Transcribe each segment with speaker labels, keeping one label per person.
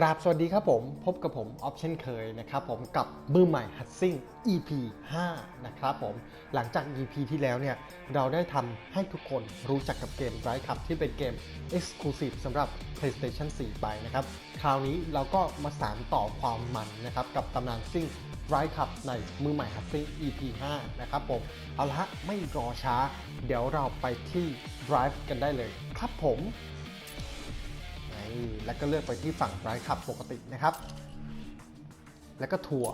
Speaker 1: กราบสวัสดีครับผม พบกับผมออฟเช่นเคยนะครับผมกับมือใหม่ฮัตซิ่ง EP 5 นะครับผม หลังจาก EP ที่แล้วเนี่ย เราได้ทำให้ทุกคนรู้จักกับเกม Drive Club ที่เป็นเกม Exclusive สำหรับ PlayStation 4 ไปนะครับ คราวนี้เราก็มาสานต่อความมันนะครับ กับตำนานซิ่ง Drive Club ในมือใหม่ฮัตซิ่ง EP 5 นะครับผม เอาละไม่รอช้า เดี๋ยวเราไปที่ Drive กันได้เลย ครับผม แล้วก็เลือกไปที่ฝั่งไรขับปกตินะครับ แล้วก็ทัว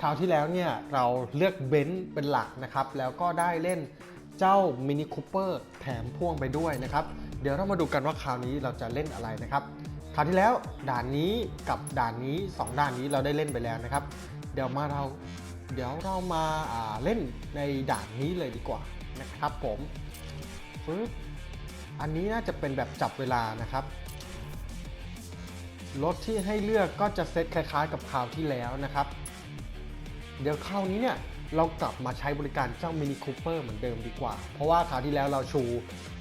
Speaker 1: คราวที่แล้วเนี่ยเราเลือกเบนซ์เป็นหลักนะครับ แล้วก็ได้เล่นเจ้ามินิคูเปอร์แถมพ่วงไปด้วยนะครับ เดี๋ยวเรามาดูกันว่าคราวนี้เราจะเล่นอะไรนะครับคราวที่แล้วด่านนี้กับด่านนี้ 2 ด่านนี้เราได้เล่นไปแล้วนะครับ เดี๋ยวมาเราเดี๋ยวเรามาาเล่นในด่านนี้เลยดีกว่านะครับผมปึ๊บ อันนี้น่าจะเป็นแบบจับเวลานะครับ รถที่ให้เลือกก็จะเซตคล้ายๆ กับคราวที่แล้วนะครับ เดี๋ยวคราวนี้เนี่ยเรากลับมาใช้บริการเจ้า Mini Cooper เหมือนเดิมดีกว่า เพราะว่าคราวที่แล้วเราชู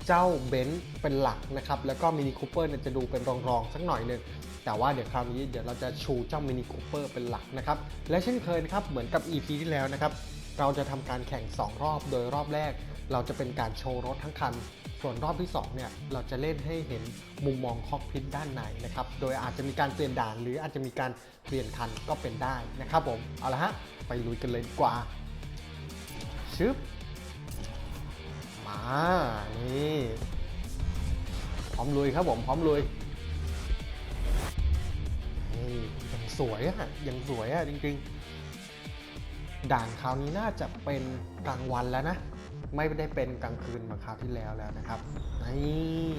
Speaker 1: เจ้าเบนซ์เป็นหลักนะครับ แล้วก็ Mini Cooper เนี่ยจะดูเป็นรองๆสักหน่อยหนึงแต่ว่าเดี๋ยวคราวนี้เดี๋ยวเราจะชูเจ้า Mini Cooper เป็นหลักนะครับ และเช่นเคยนะครับเหมือนกับ EP ที่แล้วนะครับ เราจะทำการแข่ง 2 รอบโดยรอบแรก เราจะเป็นการโชว์รถทั้งคัน ส่วนรอบที่2เนี่ยเราจะเล่นให้เห็นมุมมองคอกพิทด้านในนะครับ โดยอาจจะมีการเปลี่ยนด่าน หรืออาจจะมีการเปลี่ยนคันก็เป็นได้นะครับผม เอาละฮะ ไปลุยกันเลยดีกว่า ชึบ มา นี่ พร้อมลุยครับผม พร้อมลุยนี่ยังสวยอะยังสวยอะจริงๆ ด่านคราวนี้น่าจะเป็นกลางวันแล้วนะ ไม่ได้เป็นกลางคืนเหมาคราวที่แล้วแล้วนะครับ นี่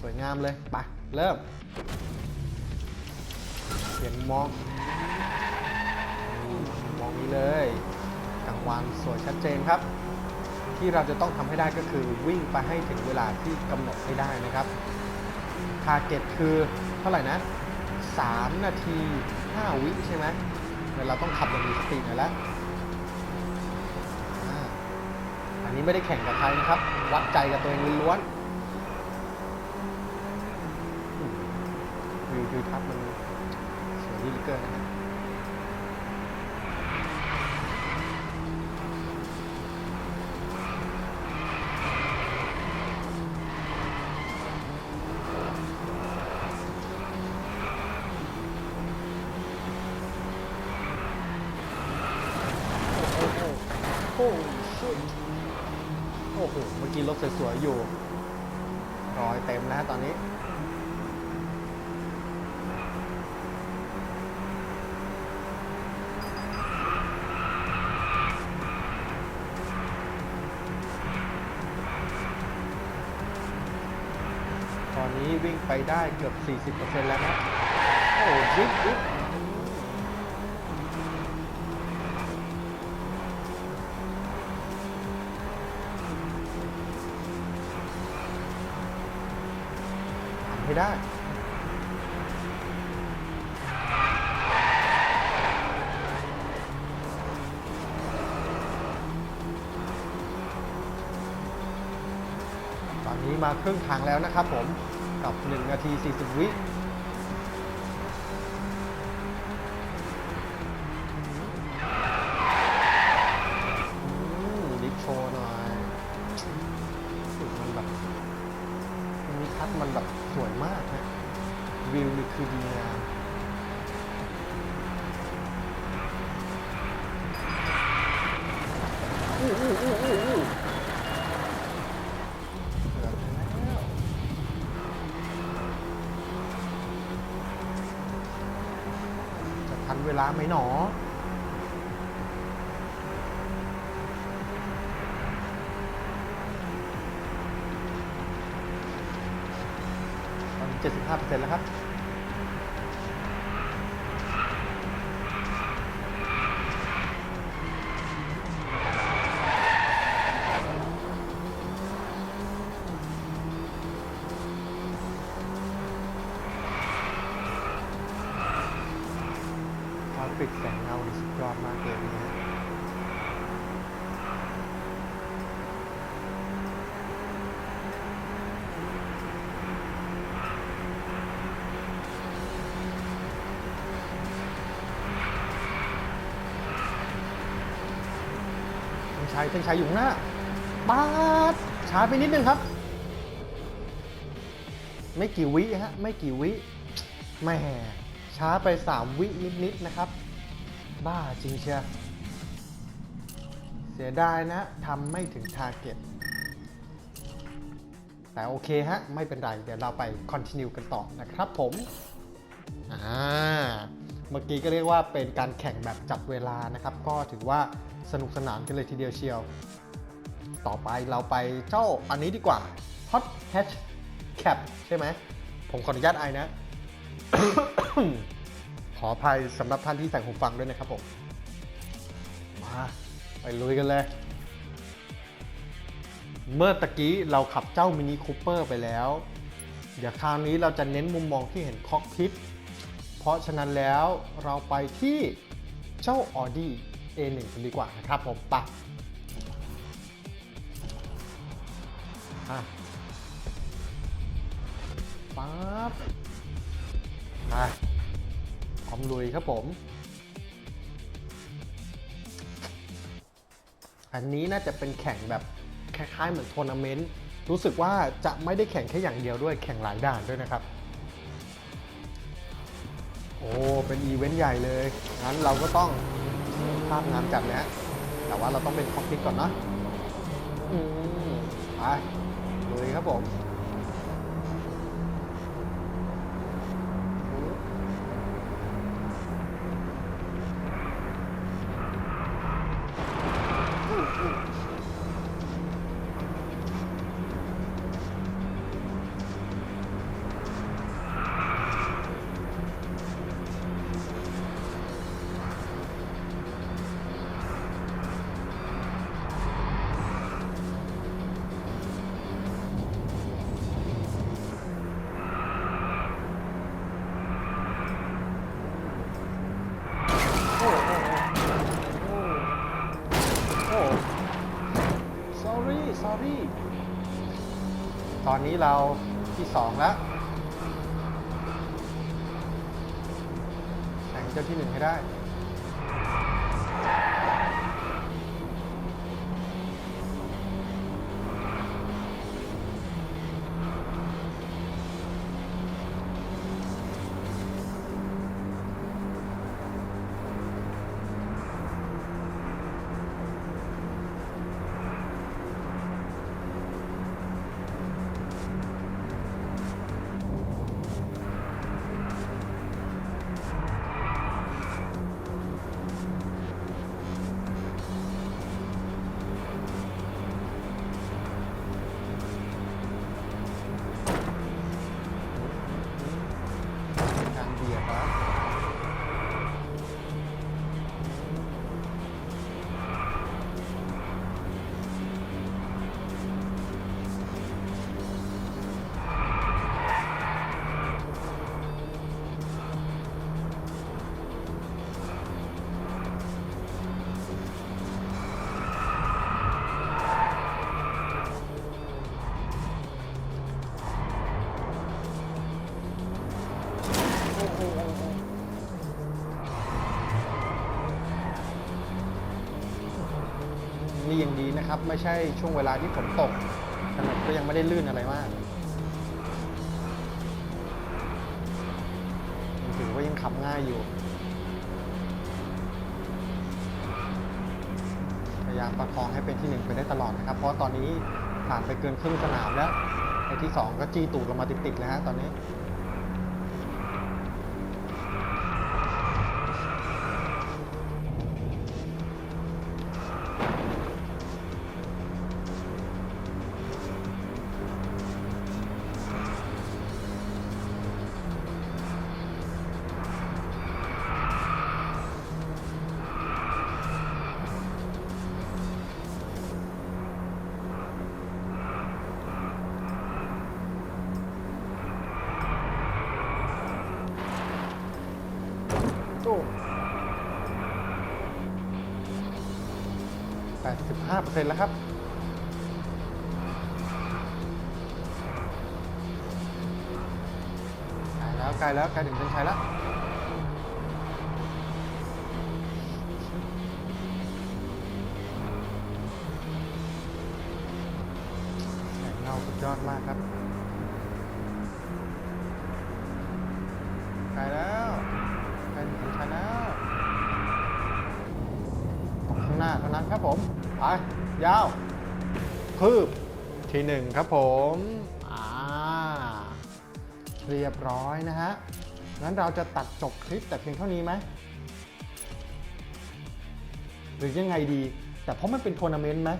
Speaker 1: สวยงามเลยไปเริ่มเปลี่ยนมองมองนี้เลยกลางวันสวยชัดเจนครับ ที่เราจะต้องทำให้ได้ก็คือวิ่งไปให้ถึงเวลาที่กำหนดให้ได้นะครับทาร์เก็ตคือเท่าไหร่นะ 3 นาที 5 วิใช่ไหมเดี๋ยวเราต้องขับอย่างมีสติหน่อยแล้ว นนี้ไม่ได้แข่งกับใครนะครับ วัดใจกับตัวเองล้วนๆอืมวิวทิวทัศน์มันสวยดีเหลือเกินนะ รถสวยๆอยู่ รอยเต็มแล้วตอนนี้ ตอนนี้วิ่งไปได้เกือบ 40%แล้วนะ โอ้จิ๊บจิ๊บ ช้ได้ ตอนนี้มาครึ่งทางแล้วนะครับผมกับ 1 นาที 40 วิ จะทันเวลาไหมหนอตอนนี้75%แล้วครับ อบมาเกมนี้ชายเส้นชายอยู่หน้าปาดช้าไปนิดนึงครับ ไม่กี่วิฮะ ไม่กี่วิแหมช้าไป 3 วินิดๆนะครับ บ้าจริงเชียวเสียดายนะทำไม่ถึงทาร์เก็ตแต่โอเคฮะ ไม่เป็นไร เดี๋ยวเราไปคอนติเนียกันต่อนะครับผมอ่าเมื่อกี้ก็เรียกว่าเป็นการแข่งแบบจับเวลานะครับ ก็ถือว่าสนุกสนานกันเลยทีเดียวเชียว ต่อไปเราไปเจ้าอันนี้ดีกว่า Hot Hatch Cap ใช่ไหม ผมขออนุญาตไอนะ ออภัยสำหรับท่านที่ใส่หูฟังด้วยนะครับผม มาไปลุยกันเลย เมื่อตะกี้เราขับเจ้ามินิคูเปอร์ไปแล้ว เดี๋ยวคราวนี้เราจะเน้นมุมมองที่เห็นคอกพิทเพราะฉะนั้นแล้วเราไปที่เจ้า Audi A1 กันดีกว่านะครับผมปะปั๊บไป อมลุยครับผม อันนี้น่าจะเป็นแข่งแบบคล้ายๆเหมือนทัวร์นาเมนต์รู้สึกว่าจะไม่ได้แข่งแค่อย่างเดียวด้วยแข่งหลายด่านด้วยนะครับ โอ้ เป็นอีเวนต์ใหญ่เลย งั้นเราก็ต้องภาพงามจัดเลยฮะแต่ว่าเราต้องเป็นคอมพิวก่อนเนาะอืมไปเลยครับผม นี้เราที่สองแล้วแข่งเจ้าที่หนึ่งให้ได้ นะครับ ไม่ใช่ช่วงเวลาที่ฝนตกถนนก็ยังไม่ได้ลื่นอะไรมากถือว่ายังขับง่ายอยู่ พยายามประคองให้เป็นที่หนึ่งไปได้ตลอดนะครับ เพราะตอนนี้ผ่านไปเกินครึ่งสนามแล้วไอ้ที่สองก็จี้ตูดลงมาติดๆเลยฮะตอนนี้ 5%แล้วครับ ไกลแล้วไกลแล้วไกลถึงเป็นชัยแล้วเงาสุดยอดมากครับ ไปยาวคืบทีหนึ่งครับผมอ่าเรียบร้อยนะฮะงั้นเราจะตัดจบคลิปแต่เพียงเท่านี้ไหมหรือยังไงดี แต่เพราะมันเป็นทัวร์นาเมนต์ไหม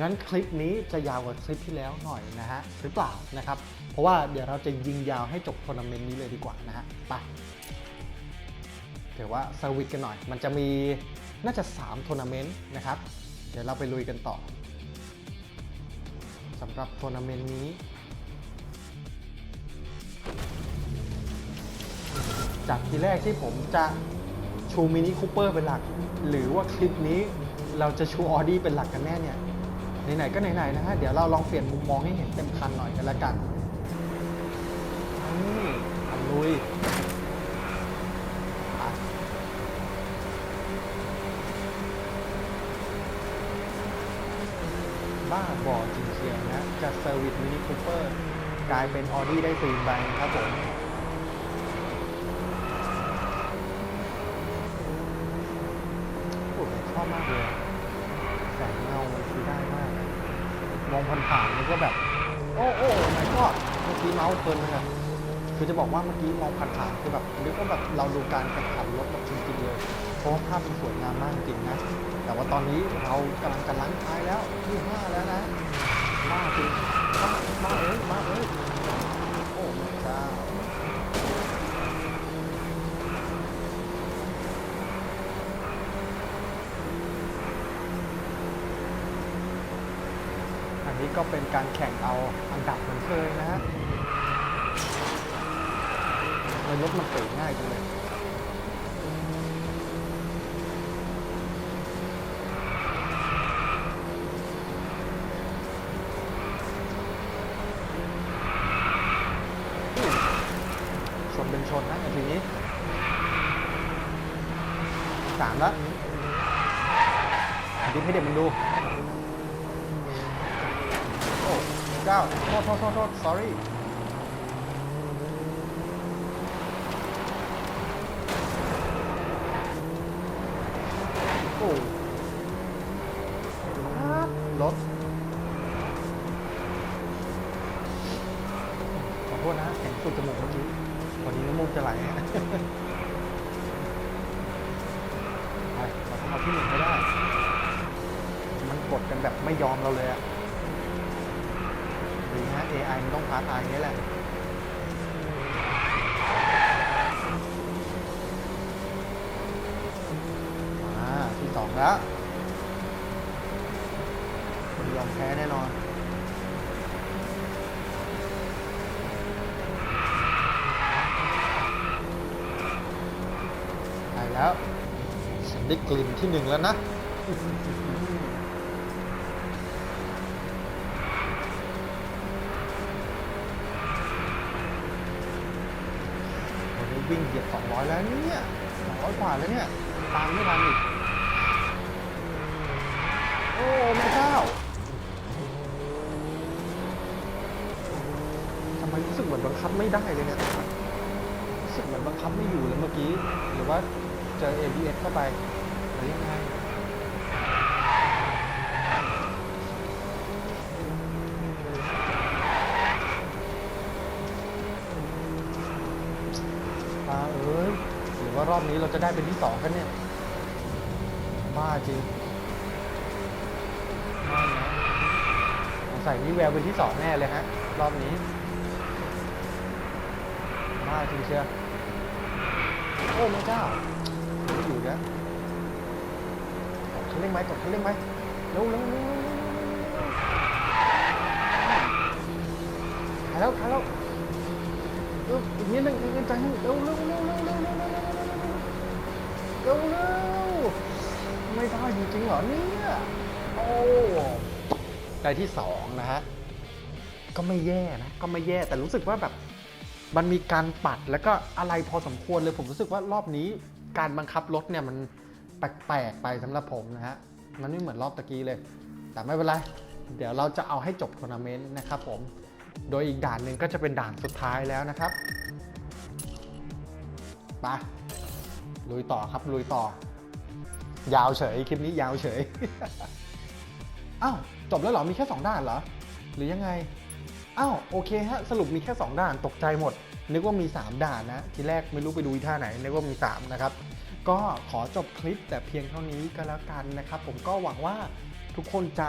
Speaker 1: งั้นคลิปนี้จะยาวกว่าคลิปที่แล้วหน่อยนะฮะหรือเปล่านะครับ เพราะว่าเดี๋ยวเราจะยิงยาวให้จบทัวร์นาเมนต์นี้เลยดีกว่านะฮะไปถือว่าเซอร์วิสกันหน่อย มันจะมีน่าจะ3ทัวร์นาเมนต์นะครับ เดี๋ยวเราไปลุยกันต่อสำหรับทัวร์นาเมนต์นี้ จากทีแรกที่ผมจะชูมินิคูเปอร์เป็นหลัก หรือว่าคลิปนี้เราจะชูออดี้เป็นหลักกันแน่เนี่ย ไหนๆก็ไหนๆนะฮะ เดี๋ยวเราลองเปลี่ยนมุมมองให้เห็นเต็มคันหน่อยกันละกัน นี่ลุยอะบ้าบอจริงเชียวนะจากเซอร์วิสมินิคูเปอร์ กลายเป็นออดี้ได้ฟรีใบครับผมชอบมากเลยแสงเงามันคือได้มาก มองผ่านๆมันก็แบบ โอ้โอ้ไม่ก็เมื่อกี้เมาส์เพลินเลยอะคือจะบอกว่าเมื่อกี้มองผ่านๆคือแบบนึกว่าแบบเราดูการแข่งขันรถแบบจริงๆเลย เพราะภาพมันสวยงามมากจริงนะ แต่ว่าตอนนี้เรากำลังจะล้างท้ายแล้วที่ห้าแล้วนะมากจริง มามาเอ้ยมาเอ้ยโอ้แม่เจ้าอันนี้ก็เป็นการแข่งเอาอันดับเหมือนเคยนะฮะในรถมันเปิดง่ายจังเลย ชนเป็นชนนะไอ้ทีนี้ สามแล้วดิฟให้เด็กมันดูโอ้เก้าโทษโทษโทษโทษ sorry โอ้ครับรถ ขอโทษนะแข็งสุดจมูกเมื่อกี้พอดีน้ำมูกจะไหล ไปเราต้องเอาที่หนึ่งให้ได้ มันแบบไม่ยอมเราเลยอะดีฮะ AI มันต้องพาทายอย่างนี้แหละ มาที่สองแล้วไม่ยอมแพ้แน่นอน ไปแล้ว ฉันได้กลิ่นที่หนึ่งแล้วนะ วิ่งเกือบ200 แล้วเนี่ย200กว่าแล้วเนี่ย ตามไม่ทันอีก โอ้แม่เจ้าทำไมรู้สึกเหมือนบังคับไม่ได้เลยเนี่ยรู้สึกเหมือนบังคับไม่อยู่เลยเมื่อกี้ หรือว่าเจอ ABS เข้าไปหรือยังไง ตาเอ้ย หรือว่ารอบ นี้เราจะได้เป็นที่สองกันเนี่ย บ้าจริงบ้านะสงสัยนี่แววเป็นที่สองแน่เลยฮะ รอบนี้ บ้าจริงเชียวโอ้แม่เจ้าไม่อยู่แล้วตกคันเร่งไหมตกคันเร่งไหมเร็วเร็วเร็วเร็วเร็วเร็วถ่าแล้วถ่าแล้วเร็วอีกนิดนึงอีกนิดใจนึงเร็วเร็วเร็วเร็ว ร็วเร็วเร็วเร็วเร็วเร็วเร็วเร็วไม่ได้จริงๆเหรอเนี่ยโอ้ได้ที่สองนะฮะก็ไม่แย่นะก็ไม่แย่แต่รู้สึกว่าแบบมันมีการปัดแล้วก็อะไรพอสมควรเลยผมรู้สึกว่ารอบนี้การบังคับรถเนี่ยมันแปลกๆไปสำหรับผมนะฮะมันไม่เหมือนรอบตะกี้เลย แต่ไม่เป็นไร เดี๋ยวเราจะเอาให้จบทัวร์นาเมนต์นะครับผม โดยอีกด่านหนึ่งก็จะเป็นด่านสุดท้ายแล้วนะครับไป ลุยต่อครับลุยต่อ ยาวเฉยคลิปนี้ยาวเฉยอ้าวจบแล้วเหรอมีแค่ 2 ด้านเหรอ หรือยังไงอ้าวโอเคฮะสรุปมีแค่ 2ด่านตกใจหมด นึกว่ามี 3 ด่านนะ ทีแรกไม่รู้ไปดูท่าไหนนึกว่ามี 3 นะครับ ก็ขอจบคลิปแต่เพียงเท่านี้ก็แล้วกันนะครับ ผมก็หวังว่า ทุกคนจะ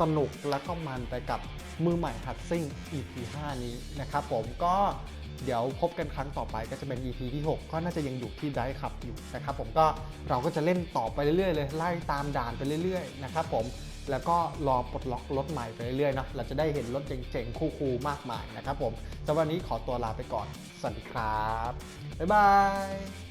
Speaker 1: สนุกและก็มันไปกับมือใหม่หัดซิ่ง EP 5 นี้นะครับผมก็เดี๋ยวพบกันครั้งต่อไปก็จะเป็น EP ที่ 6 ก็น่าจะยังอยู่ที่ไดขับอยู่นะครับผมก็เราก็จะเล่นต่อไปเรื่อยๆเลยไล่ตามด่านไปเรื่อยๆนะครับผมแล้วก็รอปลดล็อกรถใหม่ไปเรื่อยๆเนาะเราจะได้เห็นรถเจ๋งๆ คูลๆมากมายนะครับผมสำหรับวันนี้ขอตัวลาไปก่อน สวัสดีครับ บ๊ายบาย